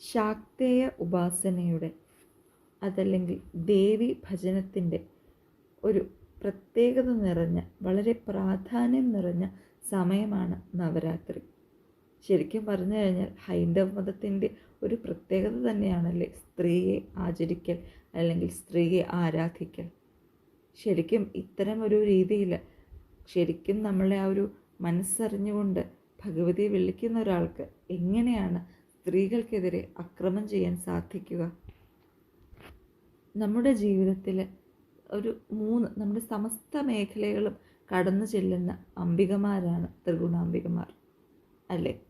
ശാക്തേയ ഉപാസനയുടെ അതല്ലെങ്കിൽ ദേവി ഭജനത്തിന്റെ ഒരു പ്രത്യേകത നിറഞ്ഞ വളരെ പ്രാധാന്യം നിറഞ്ഞ സമയമാണ് നവരാത്രി. ശരിക്കും പറഞ്ഞു കഴിഞ്ഞാൽ ഹൈന്ദവ മതത്തിന്റെ ഒരു പ്രത്യേകത തന്നെയാണല്ലേ സ്ത്രീയെ ആചരിക്കൽ അല്ലെങ്കിൽ സ്ത്രീയെ ആരാധിക്കൽ. ശരിക്കും ഇത്തരം ഒരു രീതിയിൽ ശരിക്കും നമ്മളെ ആ ഒരു മനസ്സറിഞ്ഞുകൊണ്ട് ഭഗവതിയെ വിളിക്കുന്ന ഒരാൾക്ക് എങ്ങനെയാണ് സ്ത്രീകൾക്കെതിരെ അക്രമം ചെയ്യാൻ സാധിക്കുക. നമ്മുടെ ജീവിതത്തിൽ ഒരു മൂന്ന് നമ്മുടെ സമസ്ത മേഖലകളും കടന്നു ചെല്ലുന്ന അംബികമാരാണ് ത്രിഗുണാംബികമാർ. അല്ലേ?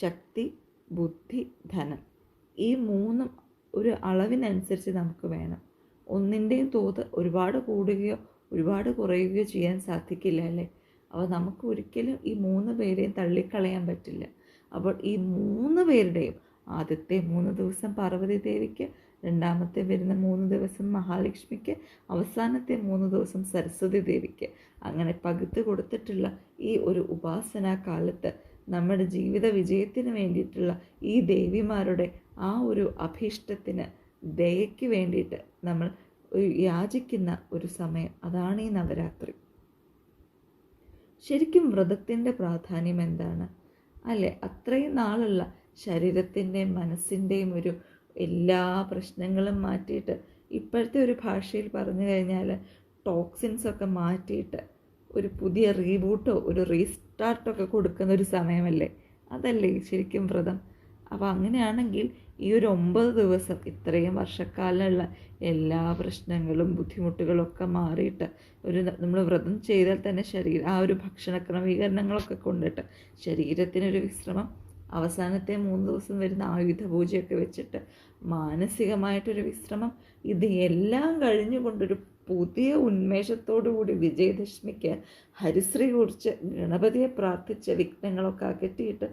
ശക്തി ബുദ്ധി ധനം. ഈ മൂന്നും ഒരു അളവിനനുസരിച്ച് നമുക്ക് വേണം. ഒന്നിന്റെയും തോത് ഒരുപാട് കൂടുകയോ ഒരുപാട് കുറയുകയോ ചെയ്യാൻ സാധിക്കില്ല അല്ലേ? അപ്പോൾ നമുക്ക് ഒരിക്കലും ഈ മൂന്ന് പേരെയും തള്ളിക്കളയാൻ പറ്റില്ല. അപ്പോൾ ഈ മൂന്ന് പേരുടെയും ആദ്യത്തെ മൂന്ന് ദിവസം പാർവതി ദേവിക്ക് രണ്ടാമത്തെ വരുന്ന മൂന്ന് ദിവസം മഹാലക്ഷ്മിക്ക് അവസാനത്തെ മൂന്ന് ദിവസം സരസ്വതി ദേവിക്ക്. അങ്ങനെ പകുത്ത് കൊടുത്തിട്ടുള്ള ഈ ഒരു ഉപാസനാ കാലത്ത് നമ്മുടെ ജീവിത വിജയത്തിന് വേണ്ടിയിട്ടുള്ള ഈ ദേവിമാരുടെ ആ ഒരു അഭീഷ്ടത്തിന് ദയയ്ക്ക് വേണ്ടിയിട്ട് നമ്മൾ യാചിക്കുന്ന ഒരു സമയം അതാണ് ഈ നവരാത്രി. ശരിക്കും വ്രതത്തിന്റെ പ്രാധാന്യം എന്താണ്? അല്ലേ? അത്രയും നാളുള്ള ശരീരത്തിന്റെയും മനസ്സിന്റെയും ഒരു എല്ലാ പ്രശ്നങ്ങളും മാറ്റിയിട്ട് ഇപ്പോഴത്തെ ഒരു ഭാഷയിൽ പറഞ്ഞു കഴിഞ്ഞാൽ ടോക്സിൻസ് ഒക്കെ മാറ്റിയിട്ട് ഒരു പുതിയ റീബൂട്ടോ ഒരു റീസ്റ്റാർട്ടോ ഒക്കെ കൊടുക്കുന്ന ഒരു സമയമല്ലേ? അതല്ലേ ശരിക്കും വ്രതം? അപ്പോൾ അങ്ങനെയാണെങ്കിൽ ഈ ഒരു ഒമ്പത് ദിവസം ഇത്രയും വർഷക്കാലമുള്ള എല്ലാ പ്രശ്നങ്ങളും ബുദ്ധിമുട്ടുകളും ഒക്കെ മാറിയിട്ട് ഒരു നമ്മൾ വ്രതം ചെയ്താൽ തന്നെ ശരീരം ആ ഒരു ഭക്ഷണ ക്രമീകരണങ്ങളൊക്കെ കൊണ്ടിട്ട് ശരീരത്തിനൊരു വിശ്രമം അവസാനത്തെ മൂന്ന് ദിവസം വരുന്ന ആയുധ പൂജയൊക്കെ വെച്ചിട്ട് മാനസികമായിട്ടൊരു വിശ്രമം ഇത് എല്ലാം കഴിഞ്ഞുകൊണ്ടൊരു പുതിയ ഉന്മേഷത്തോടു കൂടി വിജയദശമിക്ക് ഹരിശ്രീ കുറിച്ച് ഗണപതിയെ പ്രാർത്ഥിച്ച വിഘ്നങ്ങളൊക്കെ അകറ്റിയിട്ട്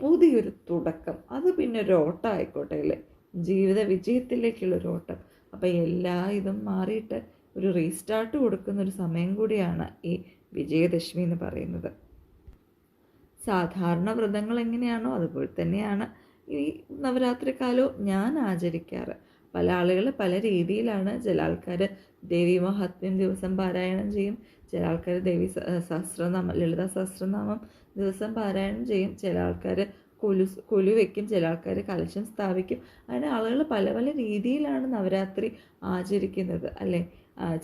പുതിയൊരു തുടക്കം. അത് പിന്നെ ഒരു ഓട്ടം ആയിക്കോട്ടെ അല്ലേ? ജീവിത വിജയത്തിലേക്കുള്ള ഒരു ഓട്ടം. അപ്പോൾ എല്ലാ ഇതും മാറിയിട്ട് ഒരു റീസ്റ്റാർട്ട് കൊടുക്കുന്ന ഒരു സമയം കൂടിയാണ് ഈ വിജയദശമി എന്ന് പറയുന്നത്. സാധാരണ വ്രതങ്ങൾ എങ്ങനെയാണോ അതുപോലെ തന്നെയാണ് ഈ നവരാത്രി കാലവും ഞാൻ ആചരിക്കാറ്. പല ആളുകൾ പല രീതിയിലാണ്. ചില ആൾക്കാർ ദേവി മഹാത്മ്യം ദിവസം പാരായണം ചെയ്യും. ചില ആൾക്കാർ ദേവി സഹസ്രനാമം ലളിത സഹസ്രനാമം ദിവസം പാരായണം ചെയ്യും. ചില ആൾക്കാർ കൊലു കൊലു വയ്ക്കും ചില ആൾക്കാർ കലശം സ്ഥാപിക്കും. അങ്ങനെ ആളുകൾ പല പല രീതിയിലാണ് നവരാത്രി ആചരിക്കുന്നത്. അല്ലേ?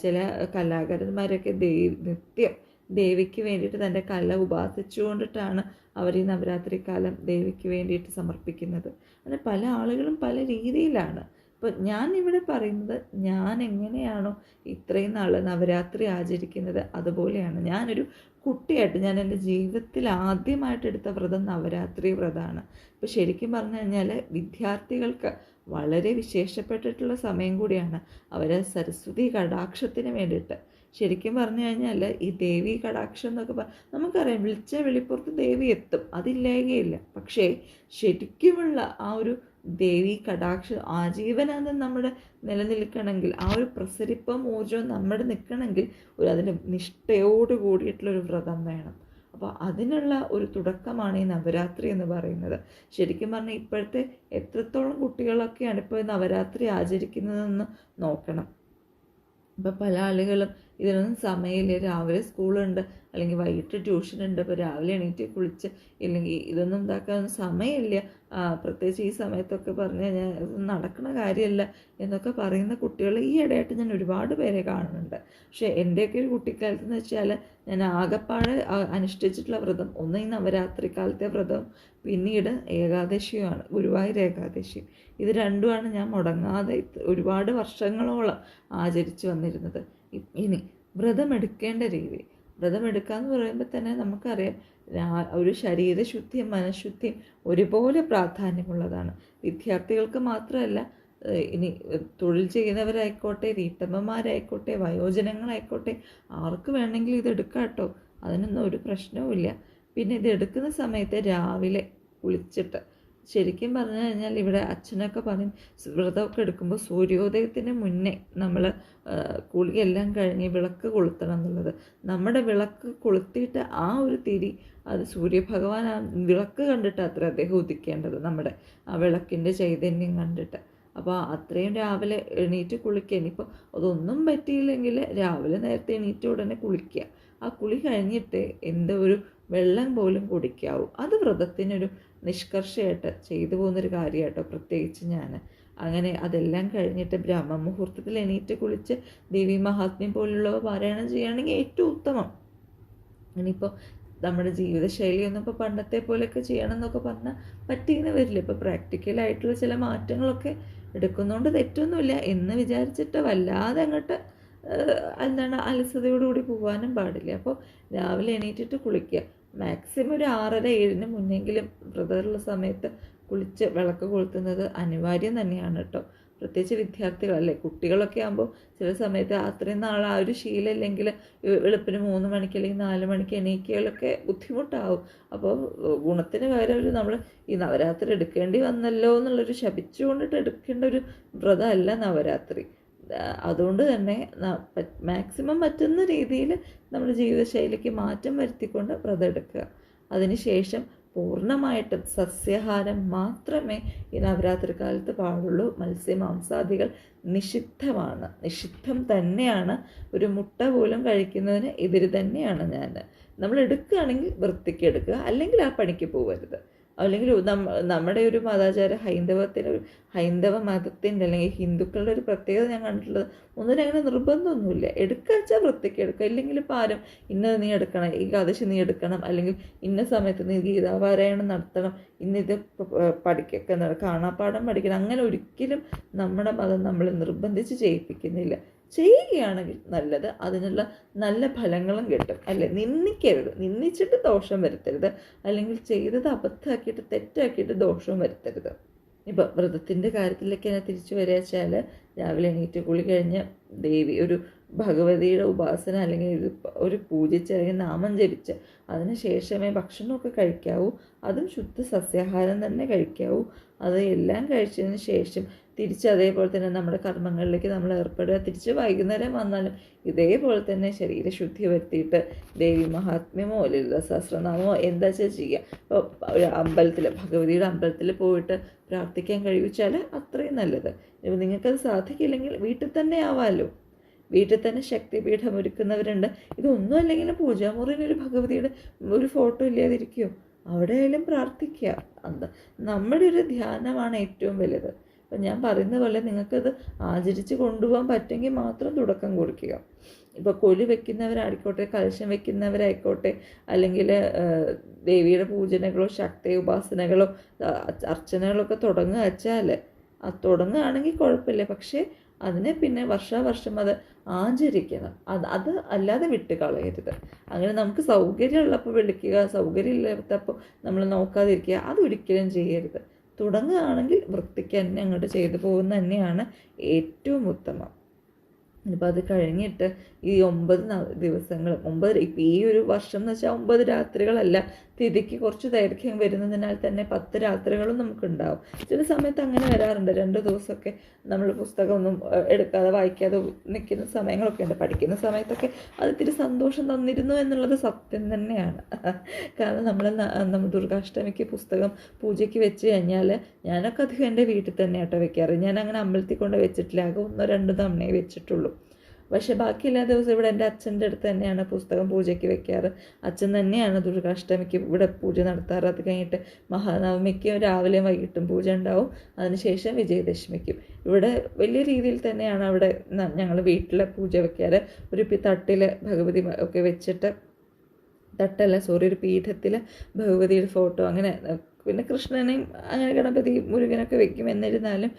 ചില കലാകാരന്മാരൊക്കെ ദേവി നിത്യം ദേവിക്ക് വേണ്ടിയിട്ട് തന്റെ കല ഉപാസിച്ചുകൊണ്ടിട്ടാണ് അവർ ഈ നവരാത്രി കാലം ദേവിക്ക് വേണ്ടിയിട്ട് സമർപ്പിക്കുന്നത്. അങ്ങനെ പല ആളുകളും പല രീതിയിലാണ് ഇപ്പോൾ ഞാൻ ഇവിടെ പറയുന്നത് ഞാൻ എങ്ങനെയാണോ ഇത്രയും നാൾ നവരാത്രി ആചരിക്കുന്നത് അതുപോലെയാണ്. ഞാനൊരു കുട്ടിയായിട്ട് ഞാൻ എന്റെ ജീവിതത്തിൽ ആദ്യമായിട്ട് എടുത്ത വ്രതം നവരാത്രി വ്രതമാണ്. ഇപ്പോൾ ശരിക്കും പറഞ്ഞു കഴിഞ്ഞാൽ വിദ്യാർത്ഥികൾക്ക് വളരെ വിശേഷപ്പെട്ടിട്ടുള്ള സമയം കൂടിയാണ് അവരെ സരസ്വതി കടാക്ഷത്തിന് വേണ്ടിയിട്ട്. ശരിക്കും പറഞ്ഞു കഴിഞ്ഞാൽ ഈ ദേവി കടാക്ഷം എന്നൊക്കെ പറ നമുക്കറിയാം വിളിച്ച വെളിപ്പുറത്ത് ദേവി എത്തും. അതില്ലായകയില്ല. പക്ഷേ ശരിക്കുമുള്ള ആ ഒരു ദേവി കടാക്ഷ ആജീവനാന്തം നമ്മുടെ നിലനിൽക്കണമെങ്കിൽ ആ ഒരു പ്രസരിപ്പം ഊർജവും നമ്മുടെ നിൽക്കണമെങ്കിൽ ഒരു അതിന് നിഷ്ഠയോട് കൂടിയിട്ടുള്ള ഒരു വ്രതം വേണം. അപ്പോൾ അതിനുള്ള ഒരു തുടക്കമാണ് ഈ നവരാത്രി എന്ന് പറയുന്നത്. ശരിക്കും പറഞ്ഞാൽ ഇപ്പോഴത്തെ എത്രത്തോളം കുട്ടികളൊക്കെയാണ് ഇപ്പോൾ നവരാത്രി ആചരിക്കുന്നതെന്ന് നോക്കണം. ഇപ്പം പല ആളുകളും ഇതിനൊന്നും സമയമില്ല. രാവിലെ സ്കൂളുണ്ട് അല്ലെങ്കിൽ വൈകിട്ട് ട്യൂഷൻ ഉണ്ട് അപ്പോൾ രാവിലെ എണീറ്റ് കുളിച്ച് ഇല്ലെങ്കിൽ ഇതൊന്നും ഉണ്ടാക്കാൻ സമയമില്ല. പ്രത്യേകിച്ച് ഈ സമയത്തൊക്കെ പറഞ്ഞു കഴിഞ്ഞാൽ ഇതൊന്നും നടക്കുന്ന കാര്യമല്ല എന്നൊക്കെ പറയുന്ന കുട്ടികൾ ഈ ഇടയായിട്ട് ഞാൻ ഒരുപാട് പേരെ കാണുന്നുണ്ട്. പക്ഷേ എന്റെയൊക്കെ ഒരു കുട്ടിക്കാലത്ത് എന്ന് വെച്ചാൽ ഞാൻ ആകപ്പാടെ അനുഷ്ഠിച്ചിട്ടുള്ള വ്രതം. ഒന്ന് ഈ നവരാത്രി കാലത്തെ വ്രതം പിന്നീട് ഏകാദശിയുമാണ് ഗുരുവായൂർ ഏകാദശിയും ഇത് രണ്ടുമാണ് ഞാൻ മുടങ്ങാതെ ഒരുപാട് വർഷങ്ങളോളം ആചരിച്ചു വന്നിരുന്നത്. ഇനി വ്രതമെടുക്കേണ്ട രീതി. വ്രതമെടുക്കുക എന്ന് പറയുമ്പോൾ തന്നെ നമുക്കറിയാം ഒരു ശരീരശുദ്ധിയും മനഃശുദ്ധിയും ഒരുപോലെ പ്രാധാന്യമുള്ളതാണ്. വിദ്യാർത്ഥികൾക്ക് മാത്രമല്ല ഇനി തൊഴിൽ ചെയ്യുന്നവരായിക്കോട്ടെ വീട്ടമ്മമാരായിക്കോട്ടെ വയോജനങ്ങളായിക്കോട്ടെ ആർക്ക് വേണമെങ്കിലും ഇത് എടുക്കാം കേട്ടോ അതിനൊന്നും ഒരു പ്രശ്നവുമില്ല. പിന്നെ ഇത് എടുക്കുന്ന സമയത്ത് രാവിലെ കുളിച്ചിട്ട് ശരിക്കും പറഞ്ഞു കഴിഞ്ഞാൽ ഇവിടെ അച്ഛനൊക്കെ പറയും വ്രതമൊക്കെ എടുക്കുമ്പോൾ സൂര്യോദയത്തിന് മുന്നേ നമ്മൾ കുളിയെല്ലാം കഴിഞ്ഞ് വിളക്ക് കൊളുത്തണം എന്നുള്ളത്. നമ്മുടെ വിളക്ക് കൊളുത്തിയിട്ട് ആ ഒരു തിരി അത് സൂര്യഭഗവാൻ ആ വിളക്ക് കണ്ടിട്ട് അത്ര അദ്ദേഹം ഉദിക്കേണ്ടത് നമ്മുടെ ആ വിളക്കിന്റെ ചൈതന്യം കണ്ടിട്ട്. അപ്പോൾ അത്രയും രാവിലെ എണീറ്റ് കുളിക്കുക. ഇനിയിപ്പോൾ അതൊന്നും പറ്റിയില്ലെങ്കിൽ രാവിലെ നേരത്തെ എണീറ്റ് ഉടനെ കുളിക്കുക. ആ കുളി കഴിഞ്ഞിട്ട് എന്തോ ഒരു വെള്ളം പോലും കുടിക്കാവൂ. അത് വ്രതത്തിനൊരു നിഷ്കർഷയായിട്ട് ചെയ്തു പോകുന്നൊരു കാര്യമായിട്ടോ പ്രത്യേകിച്ച് ഞാൻ അങ്ങനെ അതെല്ലാം കഴിഞ്ഞിട്ട് ബ്രഹ്മ മുഹൂർത്തത്തിൽ എണീറ്റ് കുളിച്ച് ദേവി മഹാത്മ്യം പോലുള്ളവ പാരായണം ചെയ്യുകയാണെങ്കിൽ ഏറ്റവും ഉത്തമം. ഇനിയിപ്പോൾ നമ്മുടെ ജീവിതശൈലിയൊന്നും ഇപ്പോൾ പണ്ടത്തെ പോലെയൊക്കെ ചെയ്യണം എന്നൊക്കെ പറഞ്ഞാൽ പറ്റിയെന്ന് വരില്ല. ഇപ്പോൾ പ്രാക്ടിക്കലായിട്ടുള്ള ചില മാറ്റങ്ങളൊക്കെ എടുക്കുന്നതുകൊണ്ട് തെറ്റൊന്നുമില്ല. എന്ന് വിചാരിച്ചിട്ട് വല്ലാതെ അങ്ങോട്ട് എന്താണ് അലസതയോടുകൂടി പോകാനും പാടില്ല. അപ്പോൾ രാവിലെ എണീറ്റിട്ട് കുളിക്കുക. മാക്സിമം ഒരു ആറര ഏഴിന് മുന്നെങ്കിലും വ്രതമുള്ള സമയത്ത് കുളിച്ച് വിളക്ക് കൊളുത്തുന്നത് അനിവാര്യം തന്നെയാണ് കേട്ടോ പ്രത്യേകിച്ച് വിദ്യാർത്ഥികളല്ലേ കുട്ടികളൊക്കെ ആകുമ്പോൾ ചില സമയത്ത് അത്രയും നാൾ ആ ഒരു ശീലമില്ലെങ്കിൽ വെളുപ്പിന് മൂന്ന് മണിക്ക് അല്ലെങ്കിൽ നാല് മണിക്ക് എണീക്കുകയൊക്കെ ബുദ്ധിമുട്ടാവും. അപ്പോൾ ഗുണത്തിന് പകരം ഒരു നമ്മൾ ഈ നവരാത്രി എടുക്കേണ്ടി വന്നല്ലോ എന്നുള്ളൊരു ശപിച്ചുകൊണ്ടിട്ട് എടുക്കേണ്ട ഒരു വ്രതമല്ല നവരാത്രി. അതുകൊണ്ട് തന്നെ മാക്സിമം പറ്റുന്ന രീതിയിൽ നമ്മുടെ ജീവിതശൈലിക്ക് മാറ്റം വരുത്തിക്കൊണ്ട് വ്രതം എടുക്കുക. അതിനുശേഷം പൂർണമായിട്ടും സസ്യാഹാരം മാത്രമേ ഈ നവരാത്രി കാലത്ത് പാടുള്ളൂ. മത്സ്യമാംസാദികൾ നിഷിദ്ധമാണ്. നിഷിദ്ധം തന്നെയാണ്. ഒരു മുട്ട പോലും കഴിക്കുന്നതിന് എതിര് തന്നെയാണ് ഞാൻ. നമ്മൾ എടുക്കുകയാണെങ്കിൽ വൃത്തിക്ക് എടുക്കുക. അല്ലെങ്കിൽ ആ പണിക്ക് പോകരുത്. അല്ലെങ്കിൽ നമ്മുടെ ഒരു മതാചാര ഹൈന്ദവത്തിന്റെ ഹൈന്ദവ മതത്തിന്റെ അല്ലെങ്കിൽ ഹിന്ദുക്കളുടെ ഒരു പ്രത്യേകത ഞാൻ കണ്ടിട്ടുള്ളത് ഒന്നിനും അങ്ങനെ നിർബന്ധമൊന്നുമില്ല. എടുക്കുക വെച്ചാൽ വൃത്തിക്ക് എടുക്കുക. ഇല്ലെങ്കിൽ ആരും ഇന്നത് നീ എടുക്കണം ഈ കഥശ് നീ എടുക്കണം അല്ലെങ്കിൽ ഇന്ന സമയത്ത് നീ ഗീതാപാരായണം നടത്തണം ഇന്നിത് പഠിക്കൊക്കെ കാണാപ്പാടം പഠിക്കണം അങ്ങനെ ഒരിക്കലും നമ്മുടെ മതം നമ്മളെ നിർബന്ധിച്ച് ചെയ്യിപ്പിക്കുന്നില്ല. ചെയ്യുകയാണെങ്കിൽ നല്ലത്. അതിനുള്ള നല്ല ഫലങ്ങളും കിട്ടും. അല്ലേ? നിന്ദിക്കരുത്. നിന്ദിച്ചിട്ട് ദോഷം വരുത്തരുത്. അല്ലെങ്കിൽ ചെയ്തത് അബദ്ധമാക്കിയിട്ട് തെറ്റാക്കിയിട്ട് ദോഷവും വരുത്തരുത്. ഇപ്പോൾ വ്രതത്തിന്റെ കാര്യത്തിലേക്ക് ഞാൻ തിരിച്ചു വരിക വെച്ചാൽ രാവിലെ എണീറ്റ് കുളി കഴിഞ്ഞ ദേവി ഒരു ഭഗവതിയുടെ ഉപാസന അല്ലെങ്കിൽ ഒരു ഒരു പൂജിച്ച് അല്ലെങ്കിൽ നാമം ജപിച്ച് അതിന് ശേഷമേ ഭക്ഷണമൊക്കെ കഴിക്കാവൂ. അതും ശുദ്ധ സസ്യാഹാരം തന്നെ കഴിക്കാവൂ. അത് എല്ലാം കഴിച്ചതിന് ശേഷം തിരിച്ച് അതേപോലെ തന്നെ നമ്മുടെ കർമ്മങ്ങളിലേക്ക് നമ്മൾ ഏർപ്പെടുക. തിരിച്ച് വൈകുന്നേരം വന്നാലും ഇതേപോലെ തന്നെ ശരീരശുദ്ധി വരുത്തിയിട്ട് ദേവി മഹാത്മ്യമോ ലളിത സഹസ്രനാമോ എന്താ വെച്ചാൽ ചെയ്യുക. ഇപ്പോൾ ഒരു അമ്പലത്തിൽ ഭഗവതിയുടെ അമ്പലത്തിൽ പോയിട്ട് പ്രാർത്ഥിക്കാൻ കഴിവിച്ചാൽ അത്രയും നല്ലത്. ഇപ്പം നിങ്ങൾക്കത് സാധിക്കില്ലെങ്കിൽ വീട്ടിൽ തന്നെ ആവാമല്ലോ വീട്ടിൽ തന്നെ ശക്തിപീഠം ഒരുക്കുന്നവരുണ്ട്. ഇതൊന്നും അല്ലെങ്കിലും പൂജാമുറിയിൽ ഒരു ഭഗവതിയുടെ ഒരു ഫോട്ടോ ഇല്ലാതിരിക്കുമോ അവിടെയായാലും പ്രാർത്ഥിക്കുക. നമ്മുടെ ഒരു ധ്യാനമാണ് ഏറ്റവും വലുത്. അപ്പം ഞാൻ പറയുന്ന പോലെ നിങ്ങൾക്കത് ആചരിച്ച് കൊണ്ടുപോകാൻ പറ്റുമെങ്കിൽ മാത്രം തുടക്കം കുറിക്കുക. ഇപ്പോൾ കൊലി വെക്കുന്നവരായിക്കോട്ടെ കലശം വെക്കുന്നവരായിക്കോട്ടെ അല്ലെങ്കിൽ ദേവിയുടെ പൂജനകളോ ശക്തി ഉപാസനകളോ അർച്ചനകളൊക്കെ തുടങ്ങുക വെച്ചാൽ അത് തുടങ്ങുകയാണെങ്കിൽ കുഴപ്പമില്ല. പക്ഷേ അതിനെ പിന്നെ വർഷാവർഷം അത് ആചരിക്കണം. അത് അത് അല്ലാതെ വിട്ട് കളയരുത്. അങ്ങനെ നമുക്ക് സൗകര്യമുള്ളപ്പോൾ വിളിക്കുക സൗകര്യമില്ലാത്തപ്പോൾ നമ്മൾ നോക്കാതിരിക്കുക അതൊരിക്കലും ചെയ്യരുത്. തുടങ്ങുകയാണെങ്കിൽ വൃത്തിക്ക് തന്നെ അങ്ങോട്ട് ചെയ്തു പോകുന്ന തന്നെയാണ് ഏറ്റവും ഉത്തമം. ഇനിയിപ്പോൾ അത് കഴിഞ്ഞിട്ട് ഈ ഒമ്പത് ദിവസങ്ങൾ ഒമ്പത് ഇപ്പോൾ ഈ ഒരു വർഷം എന്ന് വെച്ചാൽ ഒമ്പത് രാത്രികളല്ല തിഥിക്ക് കുറച്ച് ദൈർഘ്യം വരുന്നതിനാൽ തന്നെ പത്ത് രാത്രികളും നമുക്കുണ്ടാവും. ചില സമയത്ത് അങ്ങനെ വരാറുണ്ട്. രണ്ട് ദിവസമൊക്കെ നമ്മൾ പുസ്തകമൊന്നും എടുക്കാതെ വായിക്കാതെ നിൽക്കുന്ന സമയങ്ങളൊക്കെ ഉണ്ട്. പഠിക്കുന്ന സമയത്തൊക്കെ അത് ഇത്തിരി സന്തോഷം തന്നിരുന്നു എന്നുള്ളത് സത്യം തന്നെയാണ്. കാരണം നമ്മൾ നമ്മൾ ദുർഗാഷ്ടമിക്ക് പുസ്തകം പൂജയ്ക്ക് വെച്ച് കഴിഞ്ഞാൽ ഞാനൊക്കെ അധികം എന്റെ വീട്ടിൽ തന്നെ ആട്ടോ വെക്കാറ്. ഞാൻ അങ്ങനെ അമ്പലത്തിൽ കൊണ്ട് വെച്ചിട്ടില്ല. ആകെ ഒന്നോ രണ്ടോ തവണയേ വെച്ചിട്ടുള്ളൂ. പക്ഷെ ബാക്കി എല്ലാ ദിവസവും ഇവിടെ എന്റെ അച്ഛന്റെ അടുത്ത് തന്നെയാണ് പുസ്തകം പൂജയ്ക്ക് വെക്കാറ്. അച്ഛൻ തന്നെയാണ് ദുർഗാഷ്ടമിക്ക് ഇവിടെ പൂജ നടത്താറ്. അത് കഴിഞ്ഞിട്ട് മഹാനവമിക്കും രാവിലെയും വൈകിട്ടും പൂജ ഉണ്ടാവും. അതിനുശേഷം വിജയദശമിക്കും. ഇവിടെ വലിയ രീതിയിൽ തന്നെയാണ് അവിടെ ഞങ്ങൾ വീട്ടിലെ പൂജ വെക്കാറ്. ഒരു തട്ടിൽ ഭഗവതി ഒക്കെ വെച്ചിട്ട് തട്ടല്ല സോറി ഒരു പീഠത്തിൽ ഭഗവതിയുടെ ഫോട്ടോ അങ്ങനെ പിന്നെ കൃഷ്ണനെയും അങ്ങനെ ഗണപതി മുരുകനൊക്കെ വെക്കും. എന്നിരുന്നാലും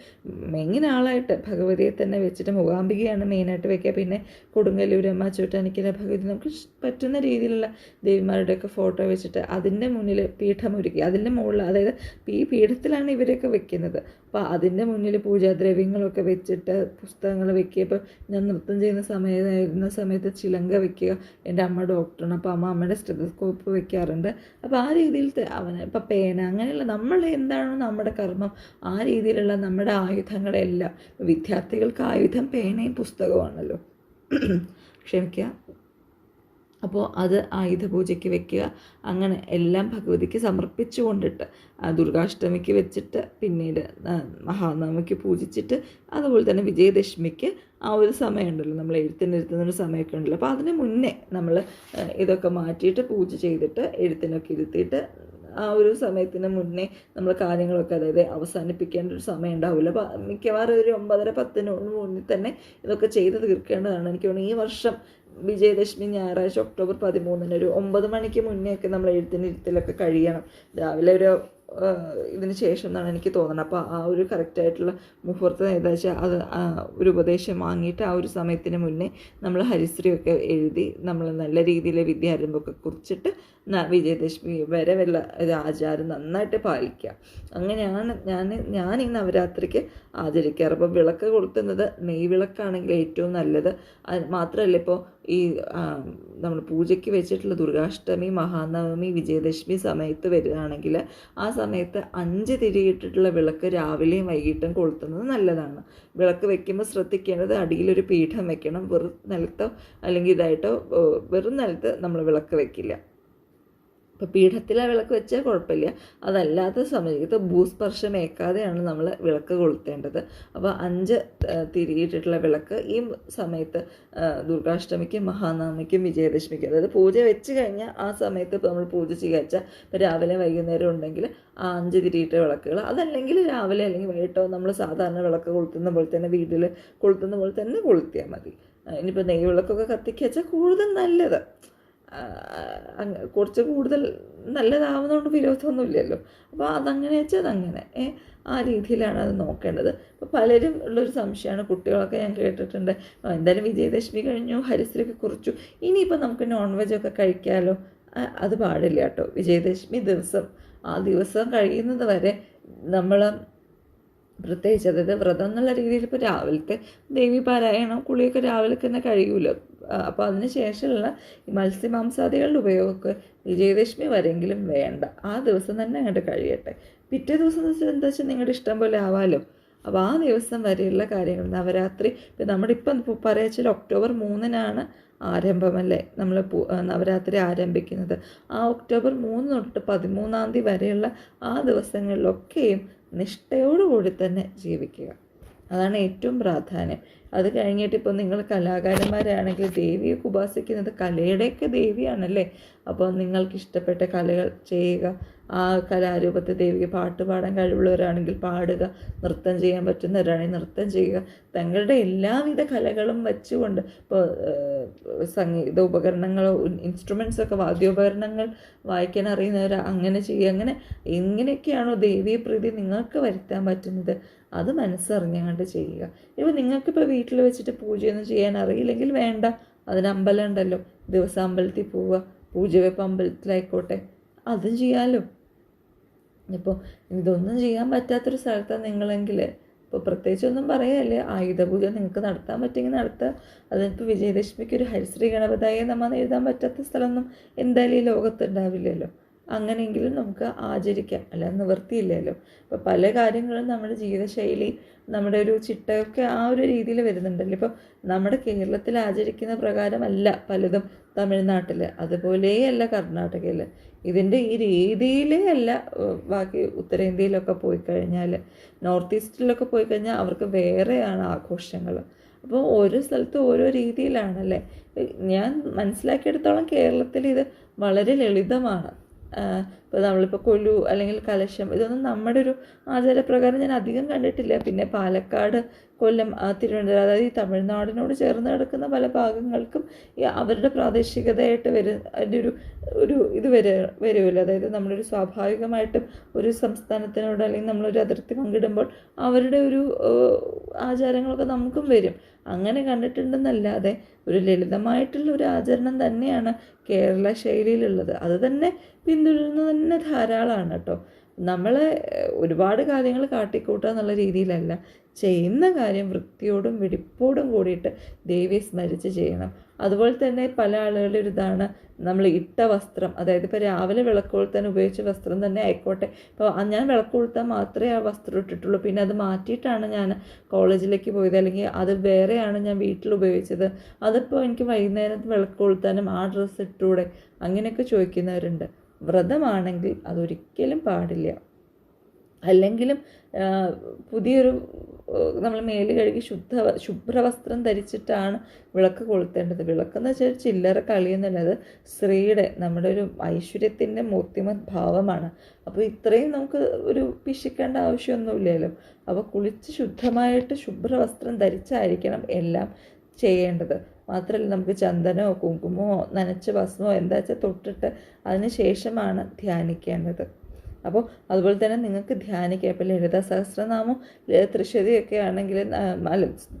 മെയിൻ ആളായിട്ട് ഭഗവതിയെ തന്നെ വെച്ചിട്ട് മൂകാംബികയാണ് മെയിനായിട്ട് വെക്കുക. പിന്നെ കൊടുങ്ങല്ലൂരമ്മ ചൂട്ടാനിക്കല ഭഗവതി നമുക്ക് പറ്റുന്ന രീതിയിലുള്ള ദേവിമാരുടെയൊക്കെ ഫോട്ടോ വെച്ചിട്ട് അതിന്റെ മുന്നിൽ പീഠമൊരുക്കി അതിന്റെ മുകളിൽ അതായത് ഈ പീഠത്തിലാണ് ഇവരൊക്കെ വെക്കുന്നത്. അപ്പോൾ അതിന്റെ മുന്നിൽ പൂജാദ്രവ്യങ്ങളൊക്കെ വെച്ചിട്ട് പുസ്തകങ്ങൾ വെക്കുക ഇപ്പോൾ ഞാൻ നൃത്തം ചെയ്യുന്ന സമയമായിരുന്ന സമയത്ത് ചിലങ്ക വെക്കുക. എന്റെ അമ്മ ഡോക്ടറാണ്. അപ്പോൾ അമ്മ അമ്മയുടെ സ്റ്റെതസ്കോപ്പ് വെക്കാറുണ്ട്. അപ്പോൾ ആ രീതിയിൽ അവന് ഇപ്പോൾ പേന അങ്ങനെയുള്ള നമ്മൾ എന്താണോ നമ്മുടെ കർമ്മം ആ രീതിയിലുള്ള നമ്മുടെ ആയുധങ്ങളെല്ലാം. വിദ്യാർത്ഥികൾക്ക് ആയുധം പേനയും പുസ്തകമാണല്ലോ ക്ഷമിക്കുക. അപ്പോൾ അത് ആയുധ പൂജയ്ക്ക് വെക്കുക. അങ്ങനെ എല്ലാം ഭഗവതിക്ക് സമർപ്പിച്ചു കൊണ്ടിട്ട് ദുർഗാഷ്ടമിക്ക് വെച്ചിട്ട് പിന്നീട് മഹാനവമിക്ക് പൂജിച്ചിട്ട് അതുപോലെ തന്നെ വിജയദശമിക്ക് ആ ഒരു സമയമുണ്ടല്ലോ. നമ്മൾ എഴുത്തിനിരുത്തുന്ന ഒരു സമയമൊക്കെ ഉണ്ടല്ലോ. അപ്പോൾ അതിന് മുന്നേ നമ്മൾ ഇതൊക്കെ മാറ്റിയിട്ട് പൂജ ചെയ്തിട്ട് എഴുത്തിനൊക്കെ ഇരുത്തിയിട്ട് ആ ഒരു സമയത്തിന് മുന്നേ നമ്മൾ കാര്യങ്ങളൊക്കെ അതായത് അവസാനിപ്പിക്കേണ്ട ഒരു സമയം ഉണ്ടാവില്ല. മിക്കവാറും ഒരു ഒമ്പതര പത്തിന് മുന്നിൽ തന്നെ ഇതൊക്കെ ചെയ്ത് തീർക്കേണ്ടതാണ്. എനിക്ക് തോന്നുന്നു ഈ വർഷം വിജയദശമി ഞായറാഴ്ച ഒക്ടോബർ പതിമൂന്നിന് ഒരു ഒമ്പത് മണിക്ക് മുന്നേ ഒക്കെ നമ്മൾ എഴുത്തിനിരുത്തലൊക്കെ കഴിയണം. രാവിലെ ഒരു ഇതിന് ശേഷം എന്നാണ് എനിക്ക് തോന്നുന്നത്. അപ്പോൾ ആ ഒരു കറക്റ്റായിട്ടുള്ള മുഹൂർത്തം ഏതാ വെച്ചാൽ അത് ഒരു ഉപദേശം വാങ്ങിയിട്ട് ആ ഒരു സമയത്തിന് മുന്നേ നമ്മൾ ഹരിശ്രീയൊക്കെ എഴുതി നമ്മൾ നല്ല രീതിയിൽ വിദ്യാരംഭമൊക്കെ കുറിച്ചിട്ട് വിജയദശമി വരെ വല്ല ആചാരം നന്നായിട്ട് പാലിക്കുക. അങ്ങനെയാണ് ഞാൻ ഞാൻ ഈ നവരാത്രിക്ക് ആചരിക്കാറ്. അപ്പോൾ വിളക്ക് കൊളുത്തുന്നത് നെയ് വിളക്കാണെങ്കിൽ ഏറ്റവും നല്ലത്. മാത്രമല്ല ഇപ്പോൾ ഈ നമ്മൾ പൂജയ്ക്ക് വെച്ചിട്ടുള്ള ദുർഗാഷ്ടമി മഹാനവമി വിജയദശമി സമയത്ത് വരികയാണെങ്കിൽ ആ സമയത്ത് അഞ്ച് തിരിയിട്ടിട്ടുള്ള വിളക്ക് രാവിലെയും വൈകിട്ടും കൊളുത്തുന്നത് നല്ലതാണ്. വിളക്ക് വെക്കുമ്പോൾ ശ്രദ്ധിക്കേണ്ടത് അടിയിലൊരു പീഠം വെക്കണം. വെറും നിലത്തോ അല്ലെങ്കിൽ ഇതായിട്ടോ വെറും നിലത്ത് നമ്മൾ വിളക്ക് വെക്കില്ല. ഇപ്പോൾ പീഠത്തിലെ വിളക്ക് വെച്ചാൽ കുഴപ്പമില്ല. അതല്ലാത്ത സമയത്ത് ഭൂസ്പർശം ഏക്കാതെയാണ് നമ്മൾ വിളക്ക് കൊളുത്തേണ്ടത്. അപ്പോൾ അഞ്ച് തിരിയിട്ടിട്ടുള്ള വിളക്ക് ഈ സമയത്ത് ദുർഗാഷ്ടമിക്കും മഹാനാമിക്കും വിജയദശമിക്കും അതായത് പൂജ വെച്ച് കഴിഞ്ഞാൽ ആ സമയത്ത് ഇപ്പോൾ നമ്മൾ പൂജ സ്വീകരിച്ചാൽ ഇപ്പോൾ രാവിലെ വൈകുന്നേരം ഉണ്ടെങ്കിൽ ആ അഞ്ച് തിരിയിട്ട വിളക്കുകൾ അതല്ലെങ്കിൽ രാവിലെ അല്ലെങ്കിൽ വൈകിട്ടോ നമ്മൾ സാധാരണ വിളക്ക് കൊളുത്തുന്ന പോലെ തന്നെ വീട്ടിൽ കൊളുത്തുന്ന പോലെ തന്നെ കൊളുത്തിയാൽ മതി. ഇനിയിപ്പോൾ നെയ്യ് വിളക്കൊക്കെ കത്തിക്കുക വെച്ചാൽ കൂടുതൽ നല്ലത്. കുറച്ച് കൂടുതൽ നല്ലതാവുന്നതുകൊണ്ട് വിരോധമൊന്നുമില്ലല്ലോ. അപ്പോൾ അതങ്ങനെ വെച്ചാൽ അതങ്ങനെ. ആ രീതിയിലാണ് അത് നോക്കേണ്ടത്. അപ്പോൾ പലരും ഉള്ളൊരു സംശയമാണ്. കുട്ടികളൊക്കെ ഞാൻ കേട്ടിട്ടുണ്ട്. എന്തായാലും വിജയദശമി കഴിഞ്ഞു. ഹരിശ്രീക്ക് കുറിച്ചു. ഇനിയിപ്പോൾ നമുക്ക് നോൺ വെജൊക്കെ കഴിക്കാമല്ലോ അത് പാടില്ല കേട്ടോ. വിജയദശമി ദിവസം. ആ ദിവസം കഴിയുന്നത് വരെ നമ്മൾ പ്രത്യേകിച്ച് അതായത് വ്രതം എന്നുള്ള രീതിയിൽ ഇപ്പോൾ രാവിലത്തെ ദേവി പാരായണം കുളിയൊക്കെ രാവിലെ തന്നെ കഴിയുമല്ലോ അപ്പോൾ അതിന് ശേഷമുള്ള മത്സ്യമാംസാദികളുടെ ഉപയോഗമൊക്കെ വിജയദശമി വരെങ്കിലും വേണ്ട. ആ ദിവസം തന്നെ അങ്ങോട്ട് കഴിയട്ടെ. പിറ്റേ ദിവസം എന്ന് വെച്ചാൽ എന്താ വെച്ചാൽ നിങ്ങളുടെ ഇഷ്ടം പോലെ ആവാലോ. അപ്പോൾ ആ ദിവസം വരെയുള്ള കാര്യങ്ങൾ. നവരാത്രി ഇപ്പം നമ്മളിപ്പം പറയാച്ചാൽ ഒക്ടോബർ മൂന്നിനാണ് ആരംഭമല്ലേ നമ്മൾ നവരാത്രി ആരംഭിക്കുന്നത്. ആ ഒക്ടോബർ മൂന്ന് തൊട്ട് പതിമൂന്നാം തീയതി വരെയുള്ള ആ ദിവസങ്ങളിലൊക്കെയും നിഷ്ഠയോടുകൂടി തന്നെ ജീവിക്കുക. അതാണ് ഏറ്റവും പ്രാധാന്യം. അത് കഴിഞ്ഞിട്ട് ഇപ്പോൾ നിങ്ങൾ കലാകാരന്മാരാണെങ്കിൽ ദേവിയൊക്കെ ഉപാസിക്കുന്നത് കലയുടെയൊക്കെ ദേവിയാണല്ലേ? അപ്പോൾ നിങ്ങൾക്ക് ഇഷ്ടപ്പെട്ട കലകൾ ചെയ്യുക. ആ കലാരൂപത്തെ ദേവിക്ക് പാട്ട് പാടാൻ കഴിവുള്ളവരാണെങ്കിൽ പാടുക. നൃത്തം ചെയ്യാൻ പറ്റുന്നവരാണെങ്കിൽ നൃത്തം ചെയ്യുക. തങ്ങളുടെ എല്ലാവിധ കലകളും വെച്ചുകൊണ്ട് ഇപ്പോൾ സംഗീത ഉപകരണങ്ങളോ ഇൻസ്ട്രുമെൻസ് ഒക്കെ വാദ്യോപകരണങ്ങൾ വായിക്കാൻ അറിയുന്നവർ അങ്ങനെ ചെയ്യുക. അങ്ങനെ എങ്ങനെയൊക്കെയാണോ ദേവീയ പ്രീതി നിങ്ങൾക്ക് വരുത്താൻ പറ്റുന്നത്? അത് മനസ്സറിഞ്ഞുകൊണ്ട് ചെയ്യുക. ഇപ്പോൾ നിങ്ങൾക്കിപ്പോൾ വീട്ടിൽ വെച്ചിട്ട് പൂജയൊന്നും ചെയ്യാൻ അറിയില്ലെങ്കിൽ വേണ്ട. അതിന് അമ്പലം ഉണ്ടല്ലോ. ദിവസം അമ്പലത്തിൽ പോവുക. പൂജ വെപ്പ് അമ്പലത്തിലായിക്കോട്ടെ. അതും ചെയ്യാമല്ലോ ഇപ്പോൾ ഇതൊന്നും ചെയ്യാൻ പറ്റാത്തൊരു സ്ഥലത്താണ് നിങ്ങളെങ്കിൽ ഇപ്പോൾ പ്രത്യേകിച്ചൊന്നും പറയല്ലേ. ആയുധപൂജ നിങ്ങൾക്ക് നടത്താൻ പറ്റുമെങ്കിൽ നടത്തുക അതിനിപ്പോൾ വിജയദശമിക്ക് ഒരു ഹരിശ്രീ ഗണപതായെ നമ്മൾ എഴുതാൻ പറ്റാത്ത സ്ഥലമൊന്നും എന്തായാലും ഈ ലോകത്തുണ്ടാവില്ലല്ലോ അങ്ങനെയെങ്കിലും നമുക്ക് ആചരിക്കാം. അല്ലാതെ നിവൃത്തിയില്ലല്ലോ. ഇപ്പോൾ പല കാര്യങ്ങളും നമ്മുടെ ജീവിതശൈലി നമ്മുടെ ഒരു ചിട്ടയൊക്കെ ആ ഒരു രീതിയിൽ വരുന്നുണ്ടല്ലോ. ഇപ്പോൾ നമ്മുടെ കേരളത്തിൽ ആചരിക്കുന്ന പ്രകാരമല്ല പലതും തമിഴ്നാട്ടിൽ അതുപോലെയല്ല കർണാടകയിൽ ഇതിന്റെ ഈ രീതിയിലേ അല്ല ബാക്കി ഉത്തരേന്ത്യയിലൊക്കെ പോയി കഴിഞ്ഞാൽ നോർത്ത് ഈസ്റ്റിലൊക്കെ പോയി കഴിഞ്ഞാൽ അവർക്ക് വേറെയാണ് ആഘോഷങ്ങൾ അപ്പോൾ ഓരോ സ്ഥലത്തും ഓരോ രീതിയിലാണല്ലേ? ഞാൻ മനസ്സിലാക്കിയെടുത്തോളം കേരളത്തിൽ ഇത് വളരെ ലളിതമാണ്. ഇപ്പോൾ നമ്മളിപ്പോൾ കൊലു അല്ലെങ്കിൽ കലശം ഇതൊന്നും നമ്മുടെ ഒരു ആചാരപ്രകാരം ഞാൻ അധികം കണ്ടിട്ടില്ല. പിന്നെ പാലക്കാട് കൊല്ലം തിരുവനന്തപുരം അതായത് ഈ തമിഴ്നാടിനോട് ചേർന്ന് കിടക്കുന്ന പല ഭാഗങ്ങൾക്കും അവരുടെ പ്രാദേശികതയായിട്ട് വരു അതിന്റെ ഒരു ഒരു ഇത് വരുക വരുമല്ലോ അതായത് നമ്മളൊരു സ്വാഭാവികമായിട്ടും ഒരു സംസ്ഥാനത്തിനോട് അല്ലെങ്കിൽ നമ്മളൊരു അതിർത്തി പങ്കിടുമ്പോൾ അവരുടെ ഒരു ആചാരങ്ങളൊക്കെ നമുക്കും വരും. അങ്ങനെ കണ്ടിട്ടുണ്ടെന്നല്ലാതെ ഒരു ലളിതമായിട്ടുള്ള ഒരു ആചരണം തന്നെയാണ് കേരള ശൈലിയിലുള്ളത്. അത് തന്നെ പിന്തുടരുന്നത് തന്നെ ധാരാളമാണ് കേട്ടോ. നമ്മൾ ഒരുപാട് കാര്യങ്ങൾ കാട്ടിക്കൂട്ടുക എന്നുള്ള രീതിയിലല്ല. ചെയ്യുന്ന കാര്യം വൃത്തിയോടും വെടിപ്പോടും കൂടിയിട്ട് ദേവിയെ സ്മരിച്ച് ചെയ്യണം. അതുപോലെ തന്നെ പല ആളുകളുടെ ഒരു ഇതാണ് നമ്മൾ ഇട്ട വസ്ത്രം. അതായത് ഇപ്പോൾ രാവിലെ വിളക്ക് തന്നെ ഉപയോഗിച്ച വസ്ത്രം തന്നെ ആയിക്കോട്ടെ. ഇപ്പോൾ ഞാൻ വിളക്ക് കൊളുത്താൻ മാത്രമേ ആ വസ്ത്രം ഇട്ടിട്ടുള്ളൂ. പിന്നെ അത് മാറ്റിയിട്ടാണ് ഞാൻ കോളേജിലേക്ക് പോയത്. അല്ലെങ്കിൽ അത് വേറെയാണ് ഞാൻ വീട്ടിൽ ഉപയോഗിച്ചത്. അതിപ്പോൾ എനിക്ക് വൈകുന്നേരം വിളക്ക് കൊളുത്താനും ആ ഡ്രസ്സ് ഇട്ടൂടെ? അങ്ങനെയൊക്കെ ചോദിക്കുന്നവരുണ്ട്. വ്രതമാണെങ്കിൽ അതൊരിക്കലും പാടില്ല. അല്ലെങ്കിലും പുതിയൊരു നമ്മൾ മേൽ കഴുകി ശുദ്ധ ശുഭ്രവസ്ത്രം ധരിച്ചിട്ടാണ് വിളക്ക് കൊളുത്തേണ്ടത്. വിളക്കെന്ന് വെച്ചാൽ ചില്ലറ കളി എന്നുള്ളത് സ്ത്രീയുടെ നമ്മുടെ ഒരു ഐശ്വര്യത്തിന്റെ മൂർത്തിമത് ഭാവമാണ്. അപ്പോൾ ഇത്രയും നമുക്ക് ഒരു പിശിക്കേണ്ട ആവശ്യമൊന്നുമില്ലല്ലോ. അപ്പോൾ കുളിച്ച് ശുദ്ധമായിട്ട് ശുഭ്രവസ്ത്രം ധരിച്ചായിരിക്കണം എല്ലാം ചെയ്യേണ്ടത്. മാത്രമല്ല നമുക്ക് ചന്ദനമോ കുങ്കുമോ നനച്ച ഭസ്മോ എന്താ വെച്ചാൽ തൊട്ടിട്ട് അതിന് ശേഷമാണ് ധ്യാനിക്കേണ്ടത്. അപ്പോൾ അതുപോലെ തന്നെ നിങ്ങൾക്ക് ധ്യാനിക്കാം. ഇപ്പോൾ ലളിത സഹസ്രനാമം തൃശ്ശതിയൊക്കെ ആണെങ്കിൽ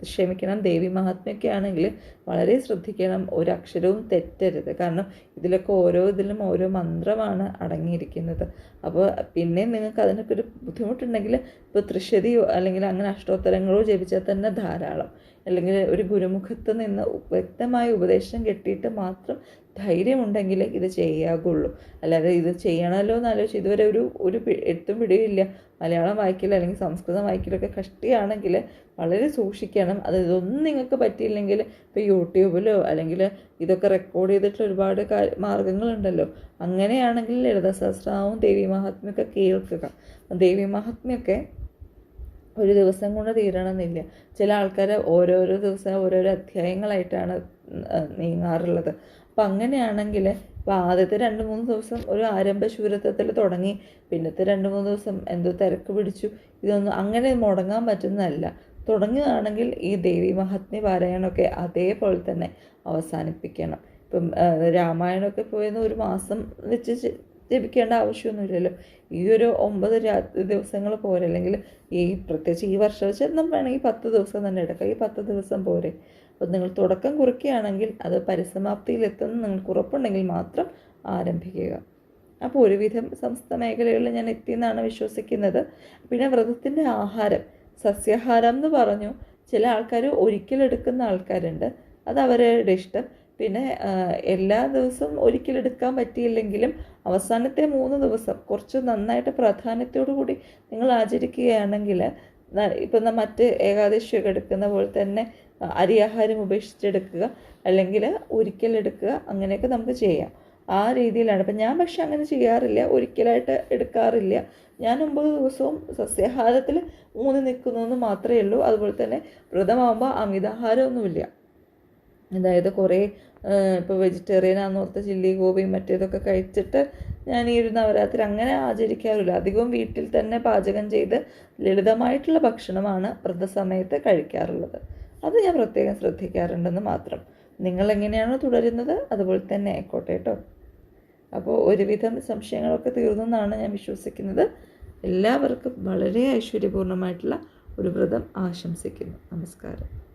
ക്ഷമിക്കണം ദേവി മഹാത്മ്യൊക്കെ ആണെങ്കിൽ വളരെ ശ്രദ്ധിക്കണം. ഒരു അക്ഷരവും തെറ്റരുത്. കാരണം ഇതിലൊക്കെ ഓരോ ഇതിലും ഓരോ മന്ത്രമാണ് അടങ്ങിയിരിക്കുന്നത്. അപ്പോൾ പിന്നെ നിങ്ങൾക്ക് അതിനൊക്കെ ഒരു ബുദ്ധിമുട്ടുണ്ടെങ്കിൽ ഇപ്പോൾ തൃശ്ശതിയോ അല്ലെങ്കിൽ അങ്ങനെ അഷ്ടോത്തരങ്ങളോ ജപിച്ചാൽ തന്നെ ധാരാളം. അല്ലെങ്കിൽ ഒരു ഗുരുമുഖത്ത് നിന്ന് വ്യക്തമായ ഉപദേശം കിട്ടിയിട്ട് മാത്രം ധൈര്യമുണ്ടെങ്കിൽ ഇത് ചെയ്യാകുള്ളൂ. അല്ലാതെ ഇത് ചെയ്യണമല്ലോ എന്ന് ആലോചിച്ച് ഇതുവരെ ഒരു ഒരു എത്തും പിടിയില്ല. മലയാളം വായിക്കില്ല അല്ലെങ്കിൽ സംസ്കൃതം വായിക്കലൊക്കെ കഷ്ടിയാണെങ്കിൽ വളരെ സൂക്ഷിക്കണം. അത് ഇതൊന്നും നിങ്ങൾക്ക് പറ്റിയില്ലെങ്കിൽ ഇപ്പോൾ യൂട്യൂബിലോ അല്ലെങ്കിൽ ഇതൊക്കെ റെക്കോർഡ് ചെയ്തിട്ടുള്ള ഒരുപാട് മാർഗങ്ങളുണ്ടല്ലോ. അങ്ങനെയാണെങ്കിൽ ലളിതസഹസ്രാവും ദേവി മഹാത്മ്യൊക്കെ കേൾക്കുക. ദേവി മഹാത്മ്യൊക്കെ ഒരു ദിവസം കൊണ്ട് തീരണമെന്നില്ല. ചില ആൾക്കാർ ഓരോരോ ദിവസം ഓരോരോ അധ്യായങ്ങളായിട്ടാണ് നീങ്ങാറുള്ളത്. അപ്പം അങ്ങനെയാണെങ്കിൽ ഇപ്പോൾ ആദ്യത്തെ രണ്ട് മൂന്ന് ദിവസം ഒരു ആരംഭ ശൂരത്വത്തിൽ തുടങ്ങി പിന്നത്തെ രണ്ട് മൂന്ന് ദിവസം എന്തോ തിരക്ക് പിടിച്ചു. ഇതൊന്നും അങ്ങനെ മുടങ്ങാൻ പറ്റുന്നതല്ല. തുടങ്ങുകയാണെങ്കിൽ ഈ ദേവി മഹാത്മ്യ പാരായണമൊക്കെ അതേപോലെ തന്നെ അവസാനിപ്പിക്കണം. ഇപ്പം രാമായണമൊക്കെ പോയെന്ന് ഒരു മാസം വെച്ച് ജപിക്കേണ്ട ആവശ്യമൊന്നുമില്ലല്ലോ. ഈ ഒരു ഒമ്പത് ദിവസങ്ങൾ പോരെ. അല്ലെങ്കിൽ ഈ പ്രത്യേകിച്ച് ഈ വർഷം വെച്ച് നമ്മൾ വേണമെങ്കിൽ പത്ത് ദിവസം തന്നെ എടുക്കാം. ഈ പത്ത് ദിവസം പോരെ. അപ്പോൾ നിങ്ങൾ തുടക്കം കുറിക്കുകയാണെങ്കിൽ അത് പരിസമാപ്തിയിലെത്തുന്ന നിങ്ങൾക്ക് ഉറപ്പുണ്ടെങ്കിൽ മാത്രം ആരംഭിക്കുക. അപ്പോൾ ഒരുവിധം സംസ്ഥ മേഖലകളിൽ ഞാൻ എത്തിയെന്നാണ് വിശ്വസിക്കുന്നത്. പിന്നെ വ്രതത്തിന്റെ ആഹാരം. സസ്യാഹാരം എന്ന് പറഞ്ഞു ചില ആൾക്കാർ ഒരിക്കലെടുക്കുന്ന ആൾക്കാരുണ്ട്. അത് അവരുടെ ഇഷ്ടം. പിന്നെ എല്ലാ ദിവസവും ഒരിക്കലെടുക്കാൻ പറ്റിയില്ലെങ്കിലും അവസാനത്തെ മൂന്ന് ദിവസം കുറച്ച് നന്നായിട്ട് പ്രാധാന്യത്തോടു കൂടി നിങ്ങൾ ആചരിക്കുകയാണെങ്കിൽ ഇപ്പം മറ്റ് ഏകാദശിയൊക്കെ എടുക്കുന്ന പോലെ തന്നെ അരിയാഹാരം ഉപേക്ഷിച്ചെടുക്കുക അല്ലെങ്കിൽ ഒരിക്കലെടുക്കുക അങ്ങനെയൊക്കെ നമുക്ക് ചെയ്യാം. ആ രീതിയിലാണ്. അപ്പം ഞാൻ പക്ഷെ അങ്ങനെ ചെയ്യാറില്ല. ഒരിക്കലായിട്ട് എടുക്കാറില്ല. ഞാൻ ഒമ്പത് ദിവസവും സസ്യാഹാരത്തിൽ മൂന്ന് നിൽക്കുന്നതെന്ന് മാത്രമേ ഉള്ളൂ. അതുപോലെ തന്നെ വ്രതമാകുമ്പോൾ അമിതാഹാരമൊന്നുമില്ല. അതായത് കുറേ ഇപ്പോൾ വെജിറ്റേറിയൻ ആണെന്നോർത്ത് ചില്ലി ഗോപിയും മറ്റേതൊക്കെ കഴിച്ചിട്ട് ഞാൻ ഈ ഒരു നവരാത്രി അങ്ങനെ ആചരിക്കാറില്ല. അധികവും വീട്ടിൽ തന്നെ പാചകം ചെയ്ത് ലളിതമായിട്ടുള്ള ഭക്ഷണമാണ് വ്രതസമയത്ത് കഴിക്കാറുള്ളത്. അത് ഞാൻ പ്രത്യേകം ശ്രദ്ധിക്കാറുണ്ടെന്ന് മാത്രം. നിങ്ങൾ എങ്ങനെയാണോ തുടരുന്നത്? അതുപോലെ തന്നെ ആയിക്കോട്ടെ കേട്ടോ അപ്പോൾ ഒരുവിധം സംശയങ്ങളൊക്കെ തീർന്നെന്നാണ് ഞാൻ വിശ്വസിക്കുന്നത്. എല്ലാവർക്കും വളരെ ഐശ്വര്യപൂർണമായിട്ടുള്ള ഒരു വ്രതം ആശംസിക്കുന്നു. നമസ്കാരം.